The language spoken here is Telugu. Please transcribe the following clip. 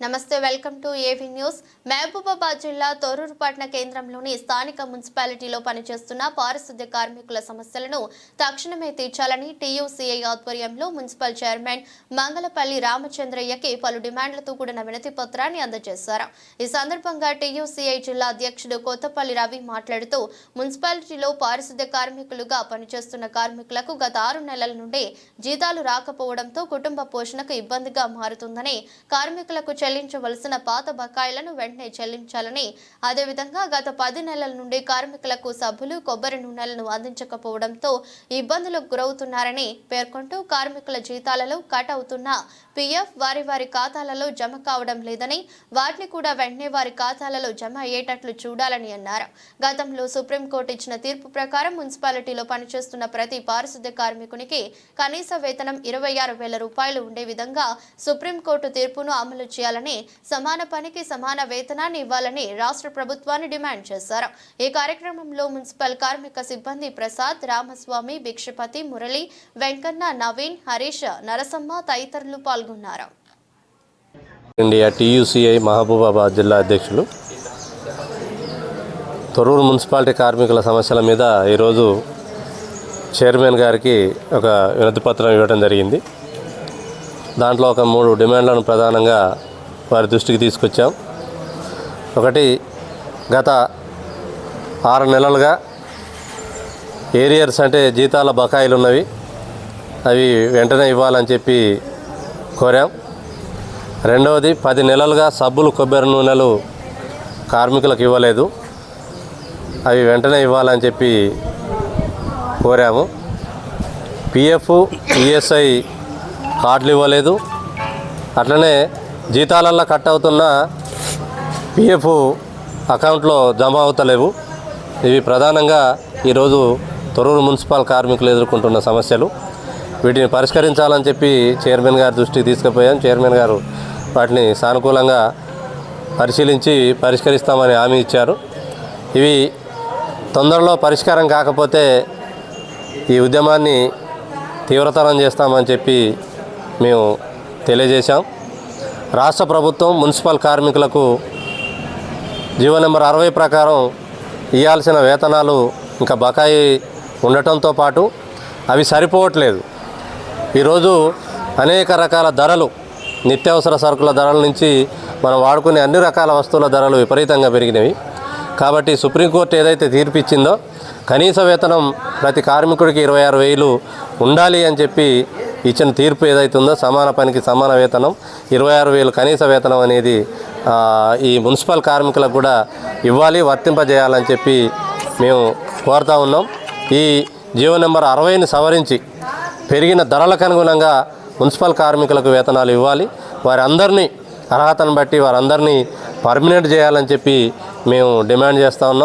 నమస్తే welcome to AV news. Mahabubabad జిల్లా తొర్రూరు పట్టణ కేంద్రంలోని స్థానిక మున్సిపాలిటీలో పనిచేస్తున్న పారిశుద్ధ్య కార్మికుల సమస్యలను తక్షణమే తీర్చాలని టీయూసీఐ ఆధ్వర్యంలో మున్సిపల్ చైర్మన్ మంగళపల్లి రామచంద్రయ్యకి పలు డిమాండ్లతో కూడిన వినతి పత్రాన్ని అందజేశారు. ఈ సందర్భంగా టీయూసీఐ జిల్లా అధ్యక్షుడు కొత్తపల్లి రవి మాట్లాడుతూ మున్సిపాలిటీలో పారిశుద్ధ్య కార్మికులుగా పనిచేస్తున్న కార్మికులకు గత ఆరు నెలల నుండి జీతాలు రాకపోవడంతో కుటుంబ పోషణకు ఇబ్బందిగా మారుతుందని కార్మికులకు చెల్లించవలసిన పాత బకాయిలను వెంటనే చెల్లించాలని. అదేవిధంగా గత పది నెలల నుండి కార్మికులకు సభ్యులు కొబ్బరి నూనెలను అందించకపోవడంతో ఇబ్బందులకు గురవుతున్నారని పేర్కొంటూ కార్మికుల జీతాలలో కట్ అవుతున్న పీఎఫ్ వారి వారి ఖాతాలలో జమ కావడం లేదని వాటిని కూడా వెంటనే వారి ఖాతాలలో జమ అయ్యేటట్లు చూడాలని అన్నారు. గతంలో సుప్రీంకోర్టు ఇచ్చిన తీర్పు ప్రకారం మున్సిపాలిటీలో పనిచేస్తున్న ప్రతి పారిశుద్ధ్య కార్మికునికి కనీస వేతనం ఇరవై ఆరు వేల రూపాయలు ఉండే విధంగా సుప్రీంకోర్టు తీర్పును అమలు చేయాలని సమాన పనికి సమాన వేతనాన్ని ఇవ్వాలని రాష్ట్ర ప్రభుత్వాన్ని డిమాండ్ చేశారు. ఈ కార్యక్రమంలో మున్సిపల్ కార్మిక సిబ్బంది ప్రసాద్ రామస్వామి భిక్షపతి మురళి వెంకన్న నవీన్ హరీష్ నరసమ్మ తదితరులు పాల్గొన్నారు. ఇండియా టీయూసీఐ మహబూబాబాద్ జిల్లా అధ్యక్షులు. తొర్రూరు మున్సిపాలిటీ కార్మికుల సమస్యల మీద ఈరోజు చైర్మన్ గారికి ఒక వినతిపత్రం ఇవ్వడం జరిగింది. దాంట్లో ఒక మూడు డిమాండ్లను ప్రధానంగా వారి దృష్టికి తీసుకొచ్చాం. ఒకటి గత ఆరు నెలలుగా ఏరియర్స్ అంటే జీతాల బకాయిలు ఉన్నవి. అవి వెంటనే ఇవ్వాలని చెప్పి కోరాం. రెండవది పది నెలలుగా సబ్బులు కొబ్బరి నూనెలు కార్మికులకు ఇవ్వలేదు. అవి వెంటనే ఇవ్వాలని చెప్పి కోరాము. పిఎఫ్ ఈఎస్ఐ కార్డులు ఇవ్వలేదు. అట్లనే జీతాలల్లో కట్ అవుతున్న పిఎఫ్ అకౌంట్లో జమ అవుతలేవు. ఇవి ప్రధానంగా ఈరోజు తొరూరు మున్సిపల్ కార్మికులు ఎదుర్కొంటున్న సమస్యలు. వీటిని పరిష్కరించాలని చెప్పి చైర్మన్ గారి దృష్టికి తీసుకుపోయాం. చైర్మన్ గారు వాటిని సానుకూలంగా పరిశీలించి పరిష్కరిస్తామని హామీ ఇచ్చారు. ఇవి తొందరలో పరిష్కారం కాకపోతే ఈ ఉద్యమాన్ని తీవ్రతరం చేస్తామని చెప్పి మేము తెలియజేశాం. రాష్ట్ర ప్రభుత్వం మున్సిపల్ కార్మికులకు జీవో నెంబర్ అరవై ప్రకారం ఇవ్వాల్సిన వేతనాలు ఇంకా బకాయి ఉండటంతో పాటు అవి సరిపోవట్లేదు. ఈరోజు అనేక రకాల ధరలు నిత్యావసర సరుకుల ధరల నుంచి మనం వాడుకునే అన్ని రకాల వస్తువుల ధరలు విపరీతంగా పెరిగినవి. కాబట్టి సుప్రీంకోర్టు ఏదైతే తీర్పిచ్చిందో కనీస వేతనం ప్రతి కార్మికుడికి ఇరవై ఆరు వేలు ఉండాలి అని చెప్పి ఇచ్చిన తీర్పు ఏదైతే ఉందో సమాన పనికి సమాన వేతనం ఇరవై ఆరు వేలు కనీస వేతనం అనేది ఈ మున్సిపల్ కార్మికులకు కూడా ఇవ్వాలి వర్తింపజేయాలని చెప్పి మేము కోరుతా ఉన్నాం. ఈ జీవో నెంబర్ అరవైని సవరించి పెరిగిన ధరలకు అనుగుణంగా మున్సిపల్ కార్మికులకు వేతనాలు ఇవ్వాలి. వారందరినీ అర్హతను బట్టి వారందరినీ పర్మినెంట్ చేయాలని చెప్పి మేము డిమాండ్ చేస్తూ ఉన్నాం.